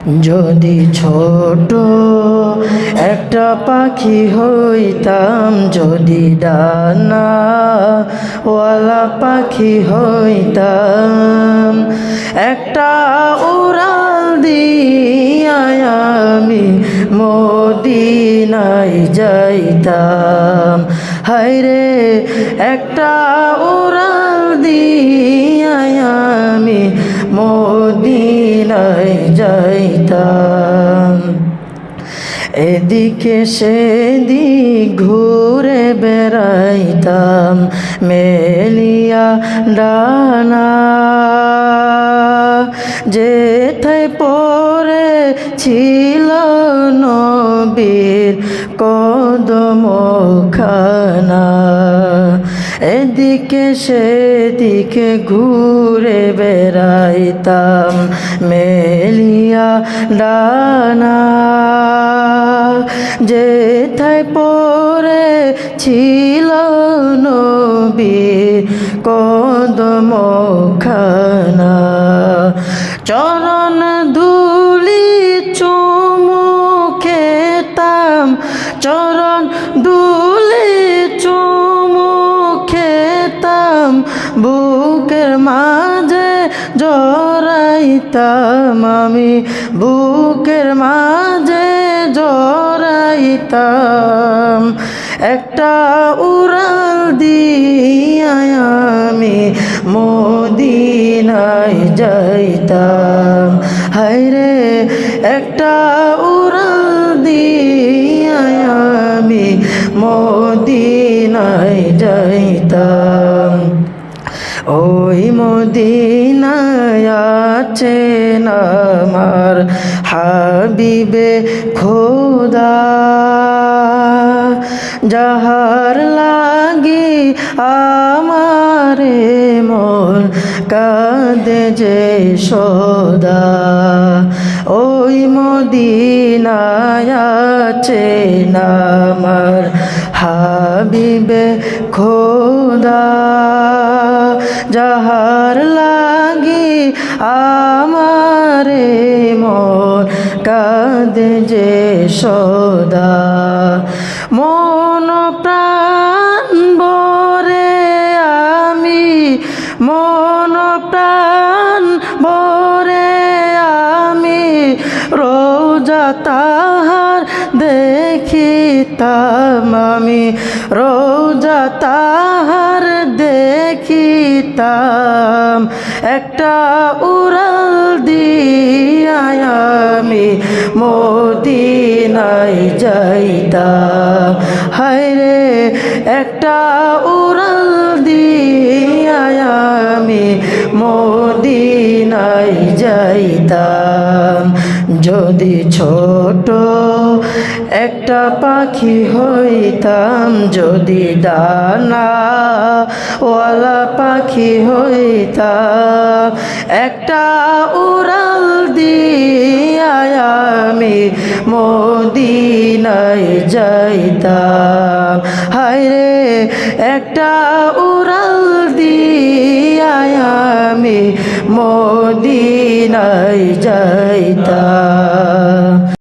যদি ছোট একটা পাখি হইতাম, যদি ডানা ওয়ালা পাখি হইতাম, একটা উড়াল দিয়ায় আমি মদিনায় যাইতাম। হায়রে, একটা উড়াল দিয়ায় আমি মদিনায় যাইতাম। এদিকে সেদিক ঘুরে বেড়াইতাম মেলিয়া ডানা। যেথায় পরে ছিল নবীর কদম খানা এদিকে সেদিকে ঘুরে বেড়াইতাম মেলিয়া ডানা যেথায় পরে ছিল নবীর কদম খানা চরণ দুলি চুমু খেতাম চরণ দুলি চুমু খেতাম বুকের মাঝে জড়াইতাম আমি, বুকের মাঝে জড়াইতাম একটা উড়াল দিয়ায় আমি, মদিনায় যাইতাম। হায়রে, একটা উড়াল দিয়ায় আমি, মদিনায় যাইতাম। ওই মদিনায় আছেন আমার হাবিবে খোদা। যাহার লাগি আমারে মন কাঁদে যে সদা। ওই মদিনায় আছেন আমার হাবিবে খোদা। যাহার আমারে মন কাঁদে যে সদা। মন প্রাণ বরে আমি, মন প্রাণ বরে আমি, রোজা তাহার দেখিতাম আমি, রোজা তাহার দেখিতাম একটা উড়াল দিয়ায় আমি মদিনায় যাইতাম। হায়রে একটা উড়াল দিয়ায় আমি মদিনায় যাইতাম। যদি ছোট একটা পাখি হইতাম, যদি ডানা ওয়ালা পাখি হইতাম, একটা উড়াল দিয়ায় আমি মদিনায় যাইতাম। হায়রে, একটা